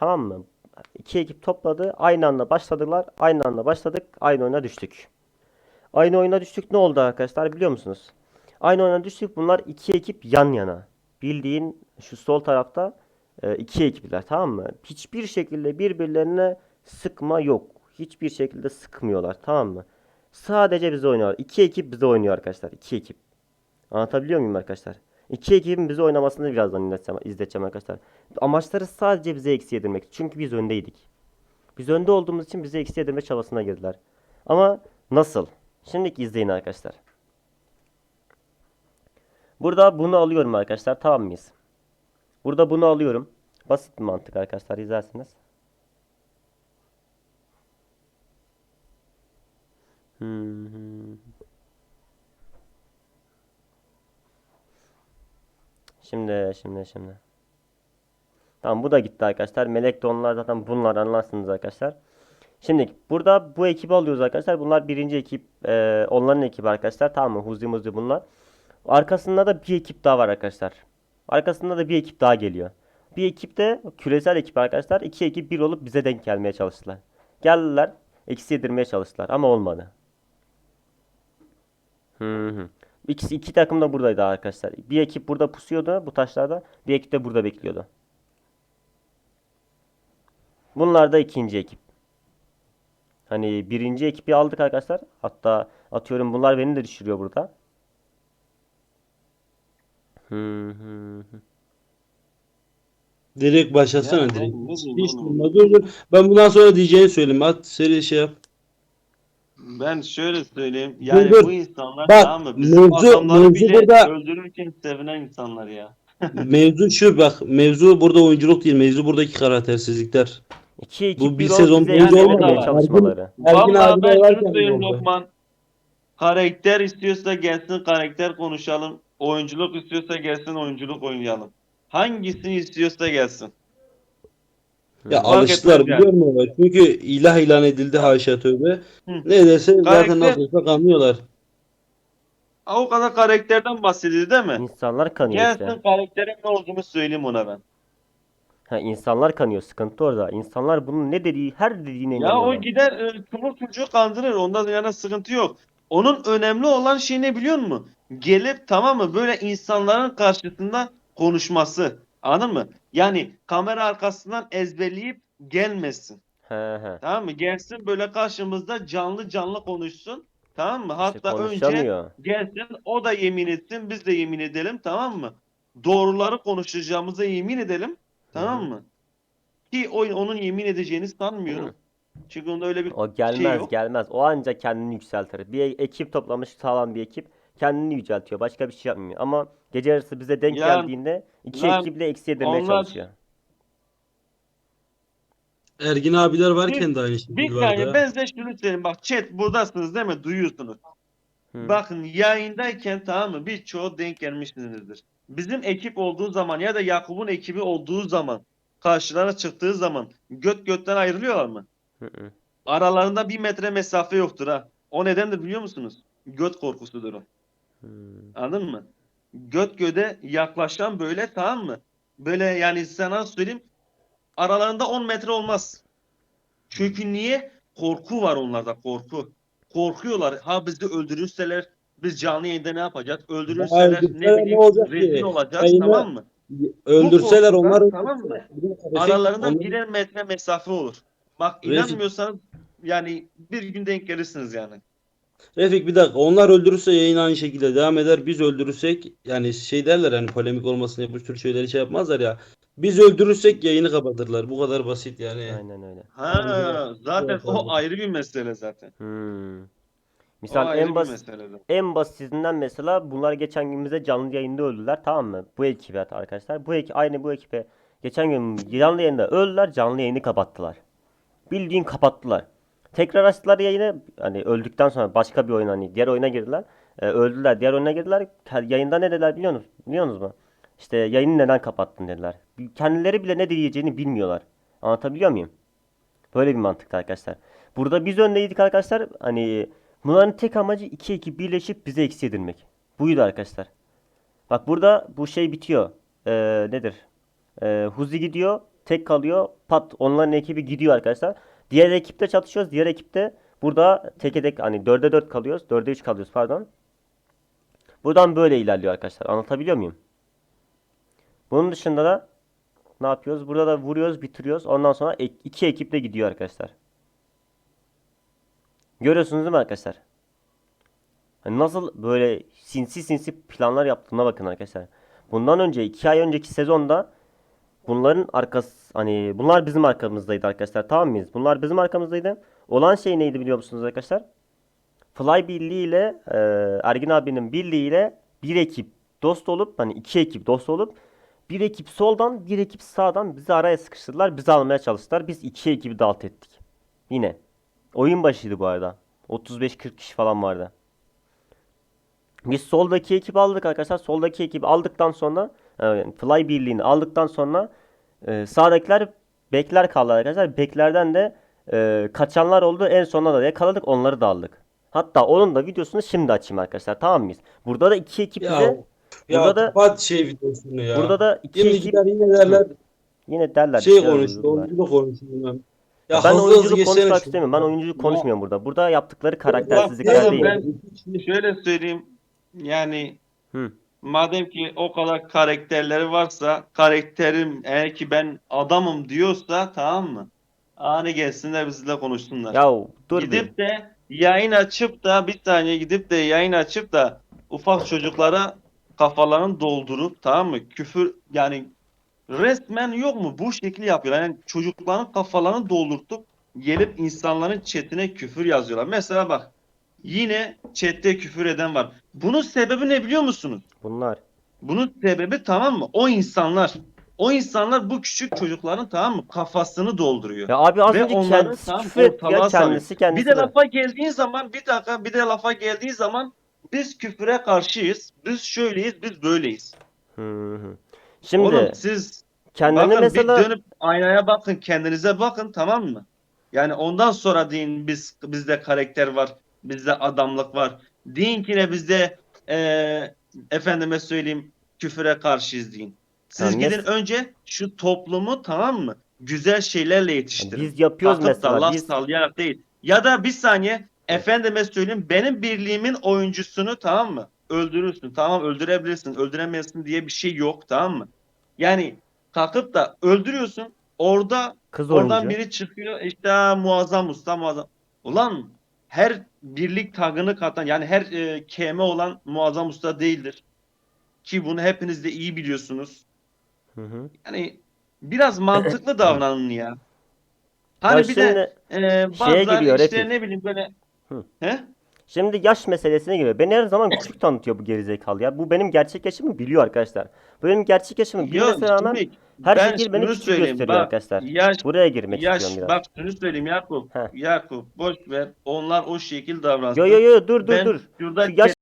Tamam mı? İki ekip topladı. Aynı anda başladılar. Aynı anda başladık. Aynı oyuna düştük. Aynı oyuna düştük. Ne oldu arkadaşlar biliyor musunuz? Aynı oyuna düştük. Bunlar iki ekip yan yana. Bildiğin şu sol tarafta e, iki ekipler tamam mı? Hiçbir şekilde birbirlerine sıkma yok. Hiçbir şekilde sıkmıyorlar tamam mı? Sadece bize oynuyorlar. İki ekip bize oynuyor arkadaşlar. İki ekip. Anlatabiliyor muyum arkadaşlar? İki ekibin bize oynamasını birazdan izleteceğim arkadaşlar. Amaçları sadece bize eksi yedirmek. Çünkü biz öndeydik. Biz önde olduğumuz için bize eksi yedirme çabasına girdiler. Ama nasıl? Şimdiki izleyin arkadaşlar. Burada bunu alıyorum arkadaşlar. Tamam mıyız? Burada bunu alıyorum. Basit bir mantık arkadaşlar. izlersiniz. Hmm, Şimdi şimdi şimdi. Tamam bu da gitti arkadaşlar. Melek de onlar zaten bunlar anlarsınız arkadaşlar. Şimdi burada bu ekibi alıyoruz arkadaşlar. Bunlar birinci ekip. e, onların ekibi arkadaşlar. Tamam mı? Huzi muzi bunlar. Arkasında da bir ekip daha var arkadaşlar. Arkasında da bir ekip daha geliyor. Bir ekip de küresel ekip arkadaşlar. İki ekip bir olup bize denk gelmeye çalıştılar. Geldiler. Eksi yedirmeye çalıştılar ama olmadı. Hı hı. İkisi iki takım da buradaydı arkadaşlar. Bir ekip burada pusuyordu bu taşlarda. Bir ekip de burada bekliyordu. Bunlar da ikinci ekip. Hani birinci ekibi aldık arkadaşlar. Hatta atıyorum bunlar beni de düşürüyor burada. Hı hı hı. Direkt başlasana direkt. Hiç durma dur dur. Ben bundan sonra diyeceğini söyleyeyim. At seri şey yap. Ben şöyle söyleyeyim. Yani dur. bu insanlar Bak, tamam mı? Bizim mevzu- adamları mevzu bile burada- öldürürken sevinen insanlar ya. mevzu şu bak. Mevzu burada oyunculuk değil. Mevzu buradaki karaktersizlikler. İki ekip Bu bir sezon boyunca olmadı çalışmaları. Ergin Vallahi abi ben şunu söyleyeyim. Lokman. Karakter istiyorsa gelsin karakter konuşalım. Oyunculuk istiyorsa gelsin oyunculuk oynayalım. Hangisini istiyorsa gelsin. Ya Fark alıştılar etmez biliyor musun? Çünkü ilah ilan edildi haşa tövbe. Hı. Ne dese zaten Karakter- nasıl olsa kanlıyorlar. Ha, O kadar karakterden bahsediyor değil mi? İnsanlar kanıyor Gelsin işte. karakterin ne olduğunu söyleyeyim ona ben. Ha, insanlar kanıyor. Sıkıntı orada. İnsanlar bunun ne dediği, her dediğine Ya o inanıyorlar. gider e, çubuk çocuğu kandırır. Ondan yana sıkıntı yok. Onun önemli olan şey ne biliyor musun? Gelip tamam mı böyle insanların karşısında konuşması. Anladın mı? Yani kamera arkasından ezberleyip gelmesin. He he. Tamam mı? Gelsin böyle karşımızda canlı canlı konuşsun. Tamam mı? Hatta önce konuşamıyor. gelsin o da yemin etsin biz de yemin edelim tamam mı? Doğruları konuşacağımıza yemin edelim. Tamam mı? Ki o, onun yemin edeceğini sanmıyorum. Çünkü onda öyle bir O şey gelmez yok. gelmez. O anca kendini yükseltir. Bir ekip toplamış sağlam bir ekip kendini yüceltiyor. Başka bir şey yapmıyor. Ama gece yarısı bize denk Yani- geldiğinde iki Lan ekiple eksi yedirmeye onlar- çalışıyor. Ergin abiler varken de aynı Bir şekilde saniye vardı. ben size şunu söyleyeyim. Bak chat buradasınız değil mi? Duyuyorsunuz. Hı. Bakın yayındayken tamam mı? Birçoğu denk gelmişsinizdir. Bizim ekip olduğu zaman ya da Yakup'un ekibi olduğu zaman karşılara çıktığı zaman göt götten ayrılıyorlar mı? Hı hı. Aralarında bir metre mesafe yoktur ha. O nedendir biliyor musunuz? Göt korkusudur o. Hı. Anladın mı? Göt göde yaklaşan böyle tamam mı? Böyle yani sana söyleyeyim aralarında 10 metre olmaz. Çünkü niye? Korku var onlarda korku. Korkuyorlar. Ha bizi öldürürseler biz canlı yayında ne yapacağız? Öldürürseler öldürseler ne ne olacak ki? rezil olacağız Yayına- tamam mı? Öldürseler onlar tamam mı? Aralarında Onlar- birer metre mesafe olur. Bak inanmıyorsanız yani bir gün denk gelirsiniz yani. Refik bir dakika onlar öldürürse yayın aynı şekilde devam eder. Biz öldürürsek yani şey derler hani polemik olmasın diye bu tür şeyleri şey yapmazlar ya. Biz öldürürsek yayını kapatırlar. Bu kadar basit yani. Aynen öyle. Ha zaten o ayrı bir mesele zaten. Hmm. Misal ayrı en bir basit en basitinden mesela bunlar geçen gün bize canlı yayında öldüler tamam mı? Bu ekibe arkadaşlar. Bu ekip aynı bu ekibe geçen gün canlı yayında öldüler canlı yayını kapattılar. Bildiğin kapattılar. Tekrar açtılar yayını hani öldükten sonra başka bir oyun hani diğer oyuna girdiler. Ee, öldüler diğer oyuna girdiler. Yayında ne dediler biliyor musunuz? Biliyor musunuz mu? İşte yayını neden kapattın dediler. Kendileri bile ne diyeceğini bilmiyorlar. Anlatabiliyor muyum? Böyle bir mantıkta arkadaşlar. Burada biz öndeydik arkadaşlar. Hani bunların tek amacı iki ekip birleşip bize eksi edilmek. Buydu arkadaşlar. Bak burada bu şey bitiyor. Ee, nedir? Ee, Huzi gidiyor. tek kalıyor. Pat onların ekibi gidiyor arkadaşlar. Diğer ekipte çatışıyoruz. Diğer ekipte burada teke tek hani 4'e 4 kalıyoruz. 4'e 3 kalıyoruz pardon. Buradan böyle ilerliyor arkadaşlar. Anlatabiliyor muyum? Bunun dışında da ne yapıyoruz? Burada da vuruyoruz, bitiriyoruz. Ondan sonra iki ekip de gidiyor arkadaşlar. Görüyorsunuz değil mi arkadaşlar? Hani nasıl böyle sinsi sinsi planlar yaptığına bakın arkadaşlar. Bundan önce iki ay önceki sezonda bunların arkası hani bunlar bizim arkamızdaydı arkadaşlar tamam mıyız? Bunlar bizim arkamızdaydı. Olan şey neydi biliyor musunuz arkadaşlar? Fly Birliği ile e, Ergin abinin birliğiyle bir ekip dost olup hani iki ekip dost olup bir ekip soldan bir ekip sağdan bizi araya sıkıştırdılar. Bizi almaya çalıştılar. Biz iki ekibi de alt ettik. Yine. Oyun başıydı bu arada. 35-40 kişi falan vardı. Biz soldaki ekibi aldık arkadaşlar. Soldaki ekibi aldıktan sonra yani Fly birliğini aldıktan sonra e, sağdakiler bekler kaldı arkadaşlar. Beklerden de e, kaçanlar oldu. En sonunda da yakaladık. Onları da aldık. Hatta onun da videosunu şimdi açayım arkadaşlar. Tamam mıyız? Burada da iki ekip Ya, bize ya Burada da- kapat şey videosunu ya. burada da iki Yine ekip yine derler yine derler. şey konuştu, oyunculuk konuştu bilmem. Ya Ben oyunculuk konuşmak istemiyorum. Ben oyunculuk Ya, konuşmuyorum burada. Burada yaptıkları karaktersizlikler yani değil. ben şimdi şöyle söyleyeyim. Yani Hı. Madem ki o kadar karakterleri varsa karakterim eğer ki ben adamım diyorsa tamam mı? Ani gelsinler bizle konuşsunlar. Ya dur bir. Gidip de yayın açıp da bir saniye gidip de yayın açıp da ufak çocuklara kafalarını doldurup tamam mı? Küfür yani resmen yok mu? Bu şekli yapıyorlar. Yani çocukların kafalarını doldurtup gelip insanların chatine küfür yazıyorlar. Mesela bak yine chatte küfür eden var. Bunun sebebi ne biliyor musunuz? Bunlar. Bunun sebebi tamam mı? O insanlar. O insanlar bu küçük çocukların tamam mı? Kafasını dolduruyor. Ya abi az Ve önce kendisi küfür etti ya kendisi kendisi Bir de de. lafa geldiği zaman bir dakika bir de lafa geldiği zaman biz küfüre karşıyız. Biz şöyleyiz, biz böyleyiz. Hı hı. Şimdi Oğlum siz kendini bakın mesela bir dönüp aynaya bakın, kendinize bakın tamam mı? Yani ondan sonra deyin biz bizde karakter var, bizde adamlık var. Deyin ki ne bizde eee efendime söyleyeyim küfüre karşıyız deyin. Siz ne- gidin önce şu toplumu tamam mı? Güzel şeylerle yetiştirin. biz yapıyoruz Kalkıp da mesela. laf Biz sallayarak değil. Ya da bir saniye efendime söyleyeyim benim birliğimin oyuncusunu tamam mı? Öldürürsün. Tamam öldürebilirsin. Öldüremezsin diye bir şey yok tamam mı? Yani kalkıp da öldürüyorsun. Orada kız oradan oyuncu. biri çıkıyor işte "Aa, muazzam usta muazzam. Ulan her birlik tagını katan yani her e, keme olan muazzam usta değildir. Ki bunu hepiniz de iyi biliyorsunuz. Hı hı. Yani biraz mantıklı davranın ya. Hani Ya bir de Şeye bazıları işte Refik. ne bileyim böyle Hı. he? Şimdi yaş meselesine giriyor. Beni her zaman küçük tanıtıyor bu gerizekalı ya. Bu benim gerçek yaşımı biliyor arkadaşlar. Bu benim gerçek yaşımı bilmesine rağmen her ben şekilde beni küçük gösteriyor bak, arkadaşlar. Yaş Buraya girmek yaş istiyorum biraz. bak şunu söyleyeyim Yakup. Heh. Yakup boş ver. Onlar o şekil davransın. Yo yo yo dur dur Ben dur. Şu yaş